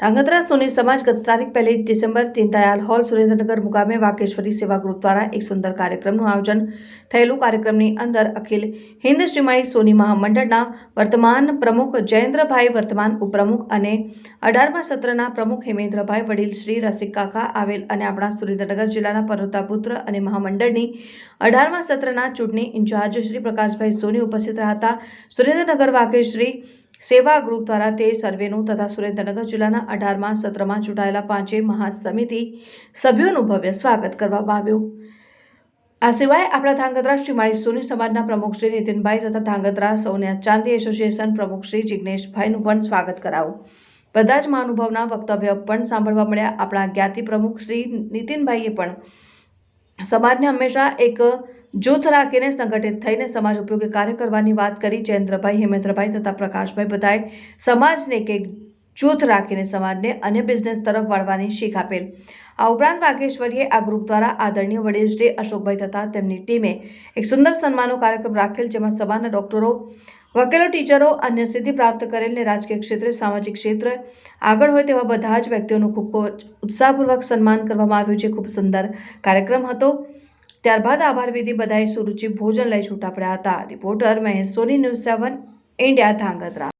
ધાંગધ્રા સોની સમાજ ગત તારીખ પહેલી ડિસેમ્બર દીનદયાલ હોલ સુરેન્દ્રનગર મુકામે વાકેશ્વરી સેવા ગ્રુપ દ્વારા એક સુંદર કાર્યક્રમનું આયોજન થયેલું. કાર્યક્રમની અંદર અખિલ હિન્દ શ્રીમાળી સોની મહામંડળના વર્તમાન પ્રમુખ જયેન્દ્રભાઈ વર્તમાન ઉપપ્રમુખ અને અઢારમા સત્રના પ્રમુખ હેમેન્દ્રભાઈ વડીલ શ્રી રસિક કાકા આવેલ અને આપણા સુરેન્દ્રનગર જિલ્લાના પર્વતાપુત્ર અને મહામંડળની અઢારમા સત્રના ચૂંટણી ઇન્ચાર્જ શ્રી પ્રકાશભાઈ સોની ઉપસ્થિત રહ્યા હતા. સુરેન્દ્રનગર વાકેશ્રી સેવા ગ્રુપ દ્વારા તે સર્વેનું તથા સુરેન્દ્રનગર જિલ્લાના અઢારમા સત્રમાં ચૂંટાયેલા પાંચેય મહાસમિતિ સભ્યોનું ભવ્ય સ્વાગત કરવામાં આવ્યું. આ સિવાય આપણા ધાંગધ્રા શ્રી માળી સોની સમાજના પ્રમુખ શ્રી નીતિનભાઈ તથા ધાંગધ્રા સૌન્યા ચાંદી એસોસિએશન પ્રમુખ શ્રી પણ સ્વાગત કરાવું. બધા જ મહાનુભાવના વક્તવ્ય પણ સાંભળવા મળ્યા. આપણા જ્ઞાતિ પ્રમુખ શ્રી નીતિનભાઈએ પણ સમાજને હંમેશા એક જૂથ રાખીને સંગઠિત થઈને સમાજ ઉપયોગી કાર્ય કરવાની વાત કરી જયેન્દ્રભાઈ, હેમેન્દ્રભાઈ તથા પ્રકાશભાઈ બધાએ સમાજને એક જૂથ રાખીને સમાજને અન્ય બિઝનેસ તરફ વળવાની શીખ આપેલ. આ ઉપરાંત વાઘેશ્વરીએ આ ગ્રુપ દ્વારા આદરણીય વડીલ શ્રી અશોકભાઈ તથા તેમની ટીમે એક સુંદર સન્માનનો કાર્યક્રમ રાખેલ, જેમાં સભાના ડોક્ટરો, વકીલો, ટીચરો, અન્ય સિદ્ધિ પ્રાપ્ત કરેલ ને રાજકીય ક્ષેત્રે, સામાજિક ક્ષેત્રે આગળ હોય તેવા બધા જ વ્યક્તિઓનું ખૂબ ઉત્સાહપૂર્વક સન્માન કરવામાં આવ્યું છે. ખૂબ સુંદર કાર્યક્રમ હતો. ત્યારબાદ આભાર વિધિ બધાએ સુરુચિ ભોજન લઈ છૂટા પડ્યા હતા. Reporter Mahesh Soni, news seven, India, Dhrangadhra.